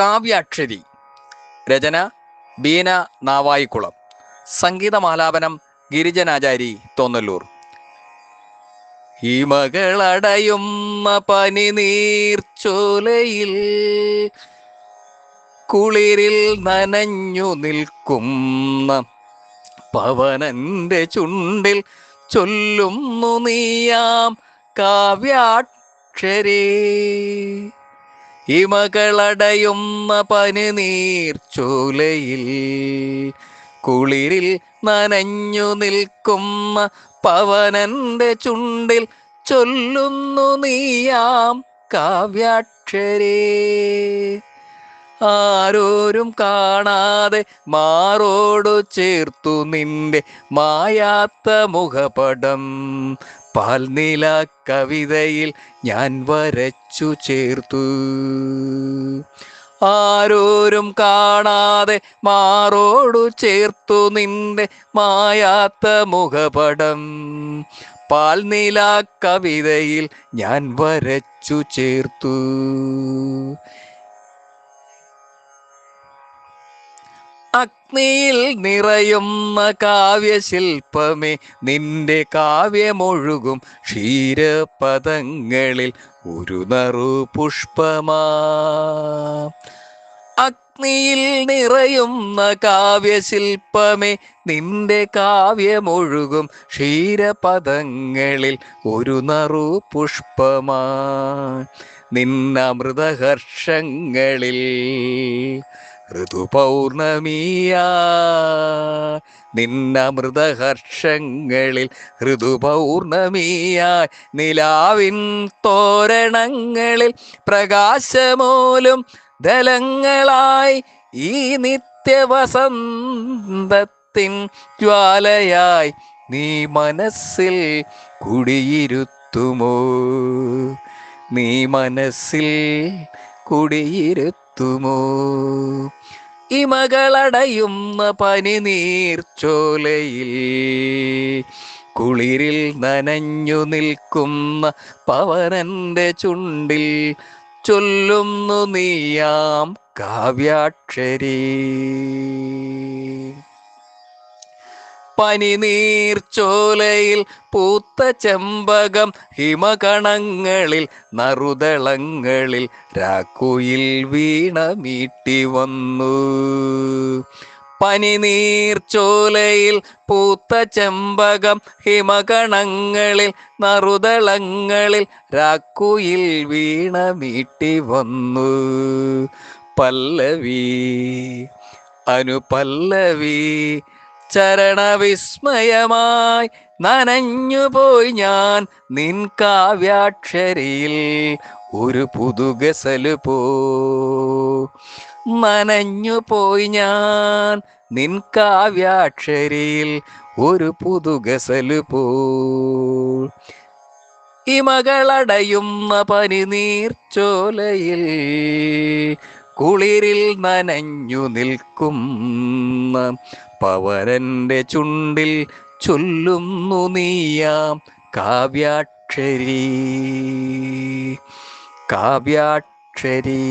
കാവ്യാക്ഷരി. രചന ബീന നാവായിക്കുളം. സംഗീതമാലാപനം ഗിരിജനാചാരി തോന്നല്ലൂർ. ഹിമകളടയും പനി നീർച്ചോലയിൽ കുളിരിൽ നനഞ്ഞു നിൽക്കുന്ന പവനന്റെ ചുണ്ടിൽ ചൊല്ലുന്നു നീയാം കാവ്യാക്ഷരേ. ഹിമകളടയുന്ന പനി നീർച്ചൂലയിൽ കുളിരിൽ നനഞ്ഞു നിൽക്കുന്ന പവനന്റെ ചുണ്ടിൽ ചൊല്ലുന്നു നീയാം കാവ്യാക്ഷരേ. ആരോരും കാണാതെ മാറോടു ചേർത്തു നിന്റെ മായാത്ത മുഖപടം പാൽനില കവിതയിൽ ഞാൻ വരച്ചു ചേർത്തു. ആരോരും കാണാതെ മാറോടു ചേർത്തു നിന്റെ മായാത്ത മുഖപടം. പാൽനില കവിതയിൽ ഞാൻ വരച്ചു ചേർത്തു. അഗ്നിയിൽ നിറയുന്ന കാവ്യശില്പമേ നിന്റെ കാവ്യമൊഴുകും ക്ഷീരപദങ്ങളിൽ ഒരു നറു പുഷ്പമാ. അഗ്നിയിൽ നിറയുന്ന കാവ്യശില്പമേ നിന്റെ കാവ്യമൊഴുകും ക്ഷീരപദങ്ങളിൽ ഒരു നറു പുഷ്പമാ. നിന്നമൃതഹർഷങ്ങളിൽ ഋതുപൗർണമിയാ. നിന്നമൃതഹർഷങ്ങളിൽ ഋതുപൗർണമിയായി നിലാവിൻ തോരണങ്ങളിൽ പ്രകാശമൂലും ദലങ്ങളായി ഈ നിത്യവസന്തത്തിൻ ജ്വാലയായി നീ മനസ്സിൽ കുടിയിരുത്തുമോ? നീ മനസ്സിൽ കുടിയിരുത്തുമോ ഇമകളടയുന്ന പനി നീർച്ചോലയിൽ കുളിരിൽ നനഞ്ഞു നിൽക്കുന്ന പവനന്റെ ചുണ്ടിൽ. ചൊല്ലുന്നു നീയാം കാവ്യാക്ഷരീ. പനിനീർച്ചോലയിൽ പൂത്ത ചെമ്പകം ഹിമകണങ്ങളിൽ നറുതളങ്ങളിൽ രാക്കുയിൽ വീണ മീട്ടി വന്നു. പനിനീർച്ചോലയിൽ പൂത്ത ചെമ്പകം ഹിമകണങ്ങളിൽ നറുതളങ്ങളിൽ രാക്കുയിൽ വീണ മീട്ടി വന്നു. പല്ലവി അനുപല്ലവി ചരണവിസ്മയമായി നനഞ്ഞുപോയി ഞാൻ നിൻ കാവ്യാക്ഷരിയിൽ ഒരു പുതുഗസൽ പോ. നനഞ്ഞുപോയി ഞാൻ നിൻ കാവ്യാക്ഷരിയിൽ ഒരു പുതുഗസൽ പോ. ഇമകളടയുന്ന പനിനീർച്ചോലയിൽ കുളിരിൽ നനഞ്ഞു നിൽക്കുന്ന പവരന്റെ ചുണ്ടിൽ ചൊല്ലുന്നു നീയാം കാവ്യാക്ഷരി. കാവ്യാക്ഷരീ.